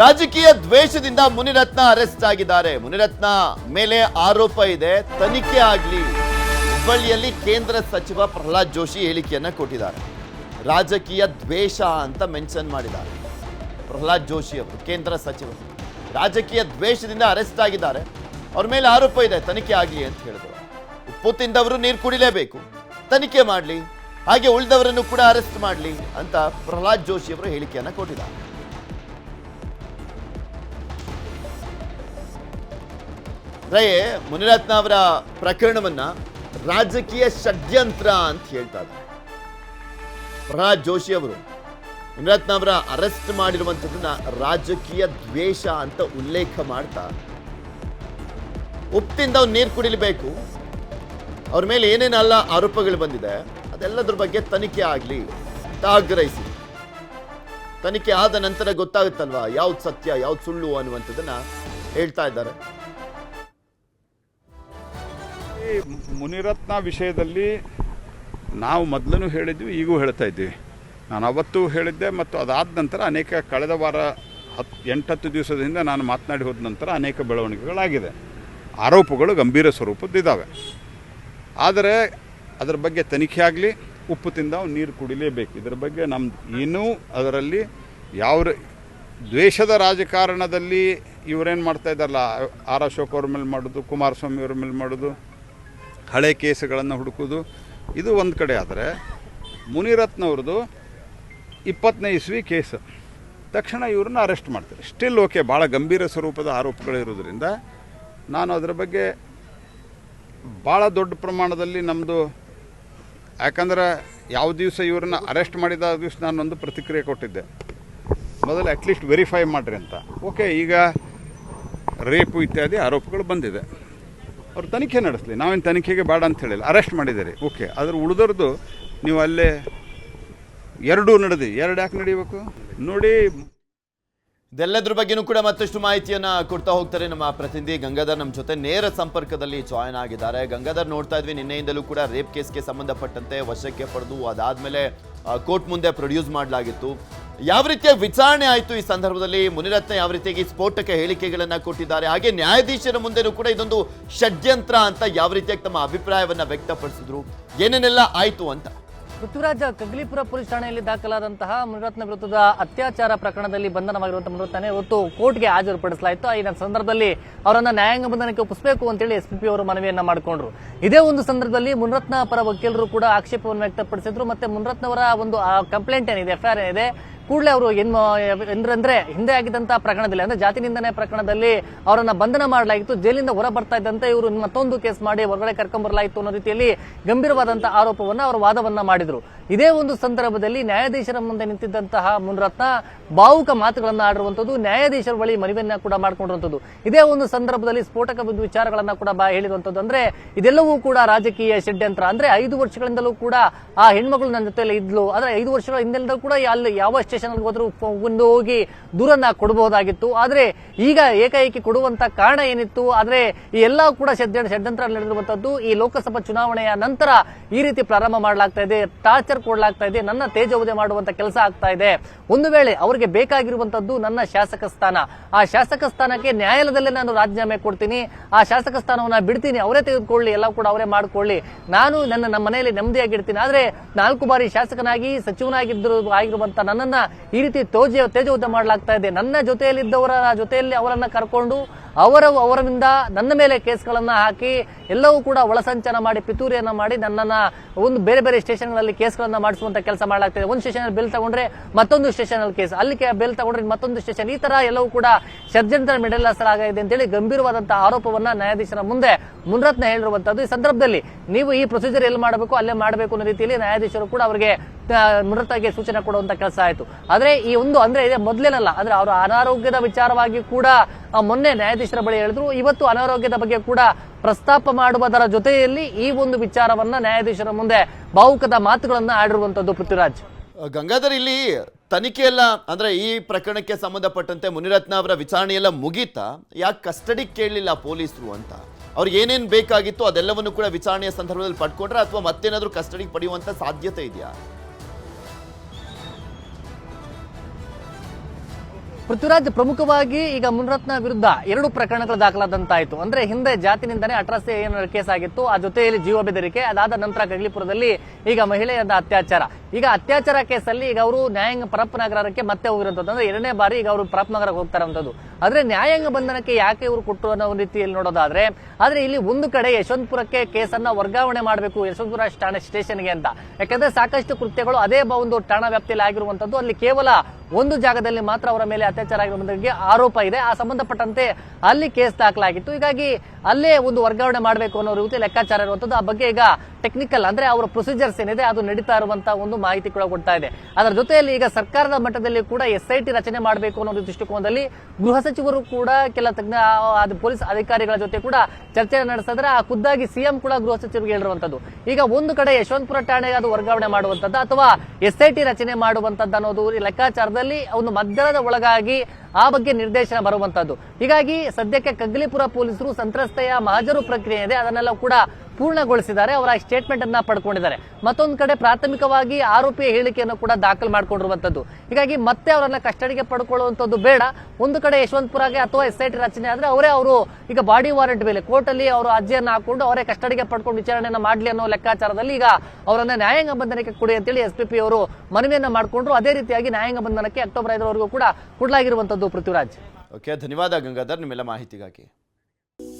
ರಾಜಕೀಯ ದ್ವೇಷದಿಂದ ಮುನಿರತ್ನ ಅರೆಸ್ಟ್ ಆಗಿದ್ದಾರೆ. ಮುನಿರತ್ನ ಮೇಲೆ ಆರೋಪ ಇದೆ. ತನಿಖೆ ಆಗಲಿ, ಹುಬ್ಬಳ್ಳಿಯಲ್ಲಿ ಕೇಂದ್ರ ಸಚಿವ ಪ್ರಹ್ಲಾದ್ ಜೋಶಿ ಹೇಳಿಕೆಯನ್ನ ಕೊಟ್ಟಿದ್ದಾರೆ. ರಾಜಕೀಯ ದ್ವೇಷ ಅಂತ ಮೆನ್ಷನ್ ಮಾಡಿದ್ದಾರೆ ಪ್ರಹ್ಲಾದ್ ಜೋಶಿ ಅವರು, ಕೇಂದ್ರ ಸಚಿವರು ರಾಜಕೀಯ ದ್ವೇಷದಿಂದ ಅರೆಸ್ಟ್ ಆಗಿದ್ದಾರೆ. ಅವ್ರ ಮೇಲೆ ಆರೋಪ ಇದೆ, ತನಿಖೆ ಆಗಲಿ ಅಂತ ಹೇಳಿದ್ರು. ಉಪ್ಪು ತಿಂದವರು ನೀರು ಕುಡಿಲೇಬೇಕು. ತನಿಖೆ ಮಾಡಲಿ, ಹಾಗೆ ಉಳಿದವರನ್ನು ಕೂಡ ಅರೆಸ್ಟ್ ಮಾಡಲಿ ಅಂತ ಪ್ರಹ್ಲಾದ್ ಜೋಶಿ ಅವರು ಹೇಳಿಕೆಯನ್ನು ಕೊಟ್ಟಿದ್ದಾರೆ. ರೇ, ಮುನಿರತ್ನ ಅವರ ಪ್ರಕರಣವನ್ನ ರಾಜಕೀಯ ಷಡ್ಯಂತ್ರ ಅಂತ ಹೇಳ್ತಾ ಇದ್ದಾರೆ ಪ್ರಹ್ಲಾದ್ ಜೋಶಿ ಅವರು, ಮುನಿರತ್ನ ಅವರ ಅರೆಸ್ಟ್ ಮಾಡಿರುವಂಥದ್ದನ್ನ ರಾಜಕೀಯ ದ್ವೇಷ ಅಂತ ಉಲ್ಲೇಖ ಮಾಡ್ತಾ, ಉಪ್ಪಿಂದ ಅವ್ರು ನೀರು ಕುಡಿಲಬೇಕು. ಅವ್ರ ಮೇಲೆ ಏನೇನೆಲ್ಲ ಆರೋಪಗಳು ಬಂದಿದೆ, ಅದೆಲ್ಲದ್ರ ಬಗ್ಗೆ ತನಿಖೆ ಆಗಲಿ ಅಂತ ಆಗ್ರಹಿಸಿ. ತನಿಖೆ ಆದ ನಂತರ ಗೊತ್ತಾಗುತ್ತಲ್ವಾ, ಯಾವ್ದು ಸತ್ಯ, ಯಾವ್ದು ಸುಳ್ಳು ಅನ್ನುವಂಥದ್ದನ್ನ ಹೇಳ್ತಾ ಇದ್ದಾರೆ. ಮುನಿರತ್ನ ವಿಷಯದಲ್ಲಿ ನಾವು ಮೊದಲೂ ಹೇಳಿದ್ವಿ, ಈಗೂ ಹೇಳ್ತಾ ಇದ್ದೀವಿ. ನಾನು ಅವತ್ತು ಹೇಳಿದ್ದೆ ಮತ್ತು ಅದಾದ ನಂತರ ಅನೇಕ ಕಳೆದ ವಾರ ಹತ್ತು ಎಂಟತ್ತು ದಿವಸದಿಂದ ನಾನು ಮಾತನಾಡಿ ಹೋದ ನಂತರ ಅನೇಕ ಬೆಳವಣಿಗೆಗಳಾಗಿದೆ. ಆರೋಪಗಳು ಗಂಭೀರ ಸ್ವರೂಪದ್ದಿದ್ದಾವೆ. ಆದರೆ ಅದರ ಬಗ್ಗೆ ತನಿಖೆ ಆಗಲಿ, ಉಪ್ಪು ತಿಂದ ನೀರು ಕುಡಿಲೇಬೇಕು. ಇದರ ಬಗ್ಗೆ ನಮ್ಮ ಏನೂ ಅದರಲ್ಲಿ ಯಾವ ದ್ವೇಷದ ರಾಜಕಾರಣದಲ್ಲಿ ಇವರೇನು ಮಾಡ್ತಾ ಇದ್ದಾರಲ್ಲ ಆರ್ ಅಶೋಕ್ ಅವ್ರ ಮೇಲೆ ಮಾಡೋದು, ಕುಮಾರಸ್ವಾಮಿ ಅವ್ರ ಮೇಲೆ ಮಾಡೋದು ಹಳೆ ಕೇಸುಗಳನ್ನು ಹುಡುಕೋದು ಇದು ಒಂದು ಕಡೆ ಆದರೆ ಮುನಿರತ್ನವ್ರದ್ದು ಇಪ್ಪತ್ತನೇ ಇಸ್ವಿ ಕೇಸ್. ತಕ್ಷಣ ಇವ್ರನ್ನ ಅರೆಸ್ಟ್ ಮಾಡ್ತಾರೆ. ಸ್ಟಿಲ್ ಓಕೆ ಭಾಳ ಗಂಭೀರ ಸ್ವರೂಪದ ಆರೋಪಗಳಿರೋದ್ರಿಂದ ನಾನು ಅದರ ಬಗ್ಗೆ ಭಾಳ ದೊಡ್ಡ ಪ್ರಮಾಣದಲ್ಲಿ ನಮ್ಮದು ಯಾಕಂದ್ರೆ ಯಾವ ದಿವಸ ಇವ್ರನ್ನ ಅರೆಸ್ಟ್ ಮಾಡಿದ ದಿವಸ ನಾನೊಂದು ಪ್ರತಿಕ್ರಿಯೆ ಕೊಟ್ಟಿದ್ದೆ. ಮೊದಲು ಅಟ್ಲೀಸ್ಟ್ ವೆರಿಫೈ ಮಾಡಿರಿ ಅಂತ. ಓಕೆ ಈಗ ರೇಪು ಇತ್ಯಾದಿ ಆರೋಪಗಳು ಬಂದಿದೆ. ಅವ್ರು ತನಿಖೆ ನಡೆಸಲಿ. ನಾವೇನು ತನಿಖೆಗೆ ಬೇಡ ಅಂತ ಹೇಳಿಲ್ಲ. ಅರೆಸ್ಟ್ ಮಾಡಿದ್ದಾರೆ. ಓಕೆ ಆದರೆ ಉಳಿದವ್ರದ್ದು ನೀವು ಅಲ್ಲೇ ಎರಡೂ ನಡೆದಿ. ಎರಡು ಯಾಕೆ ನಡೀಬೇಕು ನೋಡಿ. ಇದೆಲ್ಲದ್ರ ಬಗ್ಗೆನೂ ಕೂಡ ಮತ್ತಷ್ಟು ಮಾಹಿತಿಯನ್ನ ಕೊಡ್ತಾ ಹೋಗ್ತಾರೆ ನಮ್ಮ ಪ್ರತಿನಿಧಿ ಗಂಗಾಧರ್. ನಮ್ಮ ಜೊತೆ ನೇರ ಸಂಪರ್ಕದಲ್ಲಿ ಜಾಯ್ನ್ ಆಗಿದ್ದಾರೆ. ಗಂಗಾಧರ್, ನೋಡ್ತಾ ಇದ್ವಿ, ನಿನ್ನೆಯಿಂದಲೂ ಕೂಡ ರೇಪ್ ಕೇಸ್ಗೆ ಸಂಬಂಧಪಟ್ಟಂತೆ ವಶಕ್ಕೆ ಪಡೆದು ಅದಾದ್ಮೇಲೆ ಕೋರ್ಟ್ ಮುಂದೆ ಪ್ರೊಡ್ಯೂಸ್ ಮಾಡಲಾಗಿತ್ತು. ಯಾವ ರೀತಿಯ ವಿಚಾರಣೆ ಆಯಿತು ಈ ಸಂದರ್ಭದಲ್ಲಿ? ಮುನಿರತ್ನ ಯಾವ ರೀತಿಯಾಗಿ ಸ್ಫೋಟಕ ಹೇಳಿಕೆಗಳನ್ನು ಕೊಟ್ಟಿದ್ದಾರೆ? ಹಾಗೆ ನ್ಯಾಯಾಧೀಶರ ಮುಂದೆನೂ ಕೂಡ ಇದೊಂದು ಷಡ್ಯಂತ್ರ ಅಂತ ಯಾವ ರೀತಿಯಾಗಿ ತಮ್ಮ ಅಭಿಪ್ರಾಯವನ್ನ ವ್ಯಕ್ತಪಡಿಸಿದ್ರು? ಏನೇನೆಲ್ಲ ಆಯಿತು ಅಂತ? ಪೃಥ್ವಿರಾಜ ಕಗ್ಲಿಪುರ ಪೊಲೀಸ್ ಠಾಣೆಯಲ್ಲಿ ದಾಖಲಾದಂತಹ ಮುನಿರತ್ನ ವಿರುದ್ಧದ ಅತ್ಯಾಚಾರ ಪ್ರಕರಣದಲ್ಲಿ ಬಂಧನವಾಗಿರುವಂತಹ ಮುನಿರತ್ನ ಇವತ್ತು ಕೋರ್ಟ್ಗೆ ಹಾಜರುಪಡಿಸಲಾಯಿತು. ಈ ಸಂದರ್ಭದಲ್ಲಿ ಅವರನ್ನ ನ್ಯಾಯಾಂಗ ಬಂಧನಕ್ಕೆ ಒಪ್ಪಿಸಬೇಕು ಅಂತೇಳಿ ಎಸ್ ಪಿ ಅವರು ಮನವಿಯನ್ನ ಮಾಡಿಕೊಂಡ್ರು. ಇದೇ ಒಂದು ಸಂದರ್ಭದಲ್ಲಿ ಮುನಿರತ್ನ ಪರ ವಕೀಲರು ಕೂಡ ಆಕ್ಷೇಪವನ್ನು ವ್ಯಕ್ತಪಡಿಸಿದ್ರು. ಮತ್ತೆ ಮುನಿರತ್ನವರ ಒಂದು ಕಂಪ್ಲೇಂಟ್ ಏನಿದೆ ಎಫ್ಐಆರ್ ಏನಿದೆ ಕೂಡಲೇ ಅವರು ಏನ್ ಎಂದ್ರಂದ್ರೆ ಹಿಂದೆ ಆಗಿದ್ದಂತಹ ಪ್ರಕರಣದಲ್ಲಿ, ಅಂದ್ರೆ ಜಾತಿ ನಿಂದನೆ ಪ್ರಕರಣದಲ್ಲಿ ಅವರನ್ನ ಬಂಧನ ಮಾಡಲಾಯಿತು ಜೈಲಿಂದ ಹೊರ ಬರ್ತಾ ಇದ್ದಂತೆ ಇವರು ಮತ್ತೊಂದು ಕೇಸ್ ಮಾಡಿ ಹೊರಗಡೆ ಕರ್ಕೊಂಡ್ ಬರಲಾಯಿತು ಅನ್ನೋ ರೀತಿಯಲ್ಲಿ ಗಂಭೀರವಾದಂತಹ ಆರೋಪವನ್ನ ಅವರು ವಾದವನ್ನ ಮಾಡಿದ್ರು. ಇದೇ ಒಂದು ಸಂದರ್ಭದಲ್ಲಿ ನ್ಯಾಯಾಧೀಶರ ಮುಂದೆ ನಿಂತಿದ್ದಂತಹ ಮುನ್ರತ್ನ ಭಾವುಕ ಮಾತುಗಳನ್ನ ಆಡಿರುವಂತದ್ದು ನ್ಯಾಯಾಧೀಶರ ಬಳಿ ಮನವಿಯನ್ನ ಕೂಡ ಮಾಡಿಕೊಂಡಿರುವಂತದ್ದು ಇದೇ ಒಂದು ಸಂದರ್ಭದಲ್ಲಿ ಸ್ಫೋಟಕ ವಿಚಾರಗಳನ್ನ ಕೂಡ ಹೇಳಿರುವಂತದ್ದು ಅಂದ್ರೆ, ಇದೆಲ್ಲವೂ ಕೂಡ ರಾಜಕೀಯ ಷಡ್ಯಂತ್ರ. ಅಂದ್ರೆ ಐದು ವರ್ಷಗಳಿಂದಲೂ ಕೂಡ ಆ ಹೆಣ್ಮಗಳು ನನ್ನ ಜೊತೆಯಲ್ಲಿ ಇದ್ಲು. ಆದ್ರೆ ಐದು ವರ್ಷಗಳ ಹಿಂದೆಲ್ಲೂ ಕೂಡ ಅಲ್ಲಿ ಯಾವ ಸ್ಟೇಷನ್ ಹೋದ್ರು ಫೋ- ಒಂದು ಹೋಗಿ ದೂರನ್ನ ಕೊಡಬಹುದಾಗಿತ್ತು. ಆದ್ರೆ ಈಗ ಏಕಾಏಕಿ ಕೊಡುವಂತ ಕಾರಣ ಏನಿತ್ತು? ಆದ್ರೆ ಈ ಎಲ್ಲ ಕೂಡ ಷಡ್ಯಂತ್ರ ನಡೆದಿರುವಂತದ್ದು ಈ ಲೋಕಸಭಾ ಚುನಾವಣೆಯ ನಂತರ ಈ ರೀತಿ ಪ್ರಾರಂಭ ಮಾಡಲಾಗ್ತಾ ಇದೆ, ಟಾರ್ಚರ್ ಕೊಡಲಾಗ್ತಾ ಇದೆ, ನನ್ನ ತೇಜೋವಧೆ ಮಾಡುವಂತ ಕೆಲಸ ಆಗ್ತಾ ಇದೆ. ಒಂದು ವೇಳೆ ಅವರಿಗೆ ಬೇಕಾಗಿರುವಂತದ್ದು ನನ್ನ ಶಾಸಕ ಸ್ಥಾನ. ಆ ಶಾಸಕ ಸ್ಥಾನಕ್ಕೆ ನ್ಯಾಯಾಲಯದಲ್ಲೇ ನಾನು ರಾಜೀನಾಮೆ ಕೊಡ್ತೀನಿ. ಆ ಶಾಸಕ ಸ್ಥಾನವನ್ನ ಬಿಡ್ತೀನಿ, ಅವರೇ ತೆಗೆದುಕೊಳ್ಳಿ, ಎಲ್ಲ ಕೂಡ ಅವರೇ ಮಾಡ್ಕೊಳ್ಳಿ. ನಾನು ನನ್ನ ನಮ್ಮ ಮನೆಯಲ್ಲಿ ನೆಮ್ಮದಿಯಾಗಿಡ್ತೀನಿ ಆದ್ರೆ ನಾಲ್ಕು ಬಾರಿ ಶಾಸಕನಾಗಿ ಸಚಿವನಾಗಿದ್ದರು ಆಗಿರುವಂತ ನನ್ನನ್ನ ಈ ರೀತಿ ತೋಜ, ತೇಜೋವಧೆ ಮಾಡಲಾಗ್ತಾ ಇದೆ. ನನ್ನ ಜೊತೆಯಲ್ಲಿದ್ದವರ ಜೊತೆಯಲ್ಲಿ ಅವರನ್ನ ಕರ್ಕೊಂಡು ಅವರ ಅವರಿಂದ ನನ್ನ ಮೇಲೆ ಕೇಸ್ಗಳನ್ನ ಹಾಕಿ ಎಲ್ಲವೂ ಕೂಡ ಒಳಸಂಚನ ಮಾಡಿ ಪಿತೂರಿಯನ್ನ ಮಾಡಿ ನನ್ನನ್ನ ಒಂದು ಬೇರೆ ಬೇರೆ ಸ್ಟೇಷನ್ಗಳಲ್ಲಿ ಕೇಸ್ಗಳನ್ನ ಮಾಡಿಸುವಂತ ಕೆಲಸ ಮಾಡಲಾಗ್ತದೆ. ಒಂದು ಸ್ಟೇಷನ್ ಬಿಲ್ ತಗೊಂಡ್ರೆ ಮತ್ತೊಂದು ಸ್ಟೇಷನ್ ಅಲ್ಲಿ ಕೇಸ್. ಅಲ್ಲಿ ಬಿಲ್ ತಗೊಂಡ್ರೆ ಮತ್ತೊಂದು ಸ್ಟೇಷನ್. ಈ ತರ ಎಲ್ಲವೂ ಕೂಡ ಷಡ್ಯಂತ್ರ ಅಂತ ಅಂತೇಳಿ ಗಂಭೀರವಾದಂತಹ ಆರೋಪವನ್ನ ನ್ಯಾಯಾಧೀಶರ ಮುಂದೆ ಮುನ್ರತ್ನ ಹೇಳಿರುವಂತದ್ದು. ಈ ಸಂದರ್ಭದಲ್ಲಿ ನೀವು ಈ ಪ್ರೊಸೀಜರ್ ಎಲ್ಲಿ ಮಾಡಬೇಕು, ಅಲ್ಲೇ ಮಾಡಬೇಕು ಅನ್ನೋ ರೀತಿಯಲ್ಲಿ ನ್ಯಾಯಾಧೀಶರು ಕೂಡ ಅವರಿಗೆ ಮುನ್ರತ್ನಗೆ ಸೂಚನೆ ಕೊಡುವಂತ ಕೆಲಸ ಆಯ್ತು. ಆದ್ರೆ ಈ ಒಂದು ಅಂದ್ರೆ ಇದೆ ಮೊದಲೇನಲ್ಲ, ಅಂದ್ರೆ ಅವರು ಅನಾರೋಗ್ಯದ ವಿಚಾರವಾಗಿ ಕೂಡ ಮೊನ್ನೆ ನ್ಯಾಯಾಧೀಶರ ಬಳಿ ಹೇಳಿದ್ರು, ಇವತ್ತು ಅನಾರೋಗ್ಯದ ಬಗ್ಗೆ ಕೂಡ ಪ್ರಸ್ತಾಪ ಮಾಡುವುದರ ಜೊತೆಯಲ್ಲಿ ಈ ಒಂದು ವಿಚಾರವನ್ನ ನ್ಯಾಯಾಧೀಶರ ಮುಂದೆ ಭಾವುಕದ ಮಾತುಗಳನ್ನ ಆಡಿರುವಂತದ್ದು ಪೃಥ್ವಿರಾಜ್. ಗಂಗಾಧರ್ ಇಲ್ಲಿ ತನಿಖೆ ಎಲ್ಲ ಅಂದ್ರೆ ಈ ಪ್ರಕರಣಕ್ಕೆ ಸಂಬಂಧಪಟ್ಟಂತೆ ಮುನಿರತ್ನ ಅವರ ವಿಚಾರಣೆ ಎಲ್ಲ ಮುಗೀತಾ? ಯಾಕೆ ಕಸ್ಟಡಿ ಕೇಳಲಿಲ್ಲ ಪೊಲೀಸರು ಅಂತ? ಅವ್ರಿಗೆ ಏನೇನು ಬೇಕಾಗಿತ್ತು ಅದೆಲ್ಲವನ್ನು ಕೂಡ ವಿಚಾರಣೆಯ ಸಂದರ್ಭದಲ್ಲಿ ಪಡ್ಕೊಂಡ್ರೆ ಅಥವಾ ಮತ್ತೇನಾದ್ರೂ ಕಸ್ಟಡಿಗೆ ಪಡೆಯುವಂತ ಸಾಧ್ಯತೆ ಇದೆಯಾ? ಪೃಥ್ವಿರಾಜ್ ಪ್ರಮುಖವಾಗಿ ಈಗ ಮುನ್ರತ್ನ ವಿರುದ್ಧ ಎರಡು ಪ್ರಕರಣಗಳು ದಾಖಲಾದಂತಾಯಿತು. ಅಂದ್ರೆ ಹಿಂದೆ ಜಾತಿನಿಂದನೇ ಅಟ್ರಾಸಿ ಏನು ಕೇಸ್ ಆಗಿತ್ತು. ಆ ಜೊತೆಯಲ್ಲಿ ಜೀವ ಬೆದರಿಕೆ, ಅದಾದ ನಂತರ ಕಗ್ಲಿಪುರದಲ್ಲಿ ಈಗ ಮಹಿಳೆಯದ ಅತ್ಯಾಚಾರ. ಈಗ ಅತ್ಯಾಚಾರ ಕೇಸಲ್ಲಿ ಈಗ ಅವರು ನ್ಯಾಯಾಂಗ ಪರಪ್ಪನಗರಕ್ಕೆ ಮತ್ತೆ ಹೋಗಿರುವಂತದ್ದು ಅಂದ್ರೆ ಎರಡನೇ ಬಾರಿ ಈಗ ಅವರು ಪರಪ್ಪನಗರಕ್ಕೆ ಹೋಗ್ತಾ ಇರುವಂತದ್ದು ಆದ್ರೆ ನ್ಯಾಯಾಂಗ ಬಂಧನಕ್ಕೆ ಯಾಕೆ ಇವರು ಕೊಟ್ಟರು ಅನ್ನೋ ಒಂದು ರೀತಿಯಲ್ಲಿ ನೋಡೋದಾದ್ರೆ, ಆದ್ರೆ ಇಲ್ಲಿ ಒಂದು ಕಡೆ ಯಶವಂತಪುರಕ್ಕೆ ಕೇಸನ್ನ ವರ್ಗಾವಣೆ ಮಾಡಬೇಕು ಯಶವಂತಪುರ ಠಾಣೆ ಸ್ಟೇಷನ್ಗೆ ಅಂತ. ಯಾಕಂದ್ರೆ ಸಾಕಷ್ಟು ಕೃತ್ಯಗಳು ಅದೇ ಒಂದು ಠಾಣಾ ವ್ಯಾಪ್ತಿಯಲ್ಲಿ ಆಗಿರುವಂತದ್ದು ಅಲ್ಲಿ ಕೇವಲ ಒಂದು ಜಾಗದಲ್ಲಿ ಮಾತ್ರ ಅವರ ಮೇಲೆ ಅತ್ಯಾಚಾರ ಆಗಿರುವ ಬಗ್ಗೆ ಆರೋಪ ಇದೆ. ಆ ಸಂಬಂಧಪಟ್ಟಂತೆ ಅಲ್ಲಿ ಕೇಸ್ ದಾಖಲಾಗಿತ್ತು. ಹೀಗಾಗಿ ಅಲ್ಲೇ ಒಂದು ವರ್ಗಾವಣೆ ಮಾಡಬೇಕು ಅನ್ನೋ ರೀತಿ ಲೆಕ್ಕಾಚಾರ ಇರುವಂತದ್ದು. ಆ ಬಗ್ಗೆ ಈಗ ಟೆಕ್ನಿಕಲ್ ಅಂದ್ರೆ ಅವರ ಪ್ರೊಸೀಜರ್ಸ್ ಏನಿದೆ, ಅದು ನಡೀತಾ ಇರುವಂತಹ ಒಂದು ಮಾಹಿತಿ ಕೂಡ ಕೊಡ್ತಾ ಇದೆ. ಅದರ ಜೊತೆಯಲ್ಲಿ ಈಗ ಸರ್ಕಾರದ ಮಟ್ಟದಲ್ಲಿ ಕೂಡ ಎಸ್ ಐ ಟಿ ರಚನೆ ಮಾಡಬೇಕು ಅನ್ನೋ ದೃಷ್ಟಿಕೋನದಲ್ಲಿ ಗೃಹ ಸಚಿವರು ಕೂಡ ಕೆಲ ತಜ್ಞ ಪೊಲೀಸ್ ಅಧಿಕಾರಿಗಳ ಜೊತೆ ಕೂಡ ಚರ್ಚೆ ನಡೆಸಿದ್ರೆ ಆ ಖುದ್ದಾಗಿ ಸಿಎಂ ಕೂಡ ಗೃಹ ಸಚಿವರಿಗೆ ಹೇಳಿರುವಂತದ್ದು. ಈಗ ಒಂದು ಕಡೆ ಯಶವಂತಪುರ ಠಾಣೆ ಅದು ವರ್ಗಾವಣೆ ಮಾಡುವಂತದ್ದು ಅಥವಾ ಎಸ್ ಐ ಟಿ ರಚನೆ ಮಾಡುವಂತದ್ದು ಅನ್ನೋದು ಲೆಕ್ಕಾಚಾರದಲ್ಲಿ ಒಂದು ಮಧ್ಯದ ಒಳಗಾಗಿ ಆ ಬಗ್ಗೆ ನಿರ್ದೇಶನ ಬರುವಂತದ್ದು. ಹೀಗಾಗಿ ಸದ್ಯಕ್ಕೆ ಕಗ್ಲಿಪುರ ಪೊಲೀಸರು ಸಂತ್ರಸ್ತೆಯ ಮಹಜರು ಪ್ರಕ್ರಿಯೆ ಇದೆ, ಅದನ್ನೆಲ್ಲ ಕೂಡ ಪೂರ್ಣಗೊಳಿಸಿದ್ದಾರೆ. ಅವರ ಸ್ಟೇಟ್ಮೆಂಟ್ ಅನ್ನ ಪಡ್ಕೊಂಡಿದ್ದಾರೆ. ಮತ್ತೊಂದು ಕಡೆ ಪ್ರಾಥಮಿಕವಾಗಿ ಆರೋಪಿಯ ಹೇಳಿಕೆಯನ್ನು ಕೂಡ ದಾಖಲು ಮಾಡಿಕೊಂಡಿರುವಂತದ್ದು ಹೀಗಾಗಿ ಮತ್ತೆ ಅವರನ್ನ ಕಸ್ಟಡಿಗೆ ಪಡ್ಕೊಳ್ಳುವಂತದ್ದು ಬೇಡ. ಒಂದು ಕಡೆ ಯಶವಂತಪುರಗೆ ಅಥವಾ ಎಸ್ ಐ ರಚನೆ ಆದ್ರೆ ಅವರೇ ಅವರು ಈಗ ಬಾಡಿ ವಾರೆಂಟ್ ಮೇಲೆ ಕೋರ್ಟ್ ಅಲ್ಲಿ ಅವರು ಅರ್ಜಿಯನ್ನು ಹಾಕೊಂಡು ಅವರೇ ಕಸ್ಟಡಿಗೆ ಪಡ್ಕೊಂಡು ವಿಚಾರಣೆಯನ್ನು ಮಾಡ್ಲಿ ಅನ್ನೋ ಲೆಕ್ಕಾಚಾರದಲ್ಲಿ ಈಗ ಅವರನ್ನ ನ್ಯಾಯಾಂಗ ಬಂಧನಕ್ಕೆ ಕೊಡಿ ಅಂತೇಳಿ ಎಸ್ ಪಿ ಪಿ ಅವರು ಮನವಿಯನ್ನ ಮಾಡಿಕೊಂಡ್ರು. ಅದೇ ರೀತಿಯಾಗಿ ನ್ಯಾಯಾಂಗ ಬಂಧನಕ್ಕೆ ಅಕ್ಟೋಬರ್ ಐದರವರೆಗೂ ಕೂಡ ಕೊಡಲಾಗಿರುವಂತದ್ದು ಪೃಥ್ವಿರಾಜ್. ಓಕೆ ಧನ್ಯವಾದ ಗಂಗಾಧರ್, ನಿಮ್ಮೆಲ್ಲ ಮಾಹಿತಿಗಾಗಿ.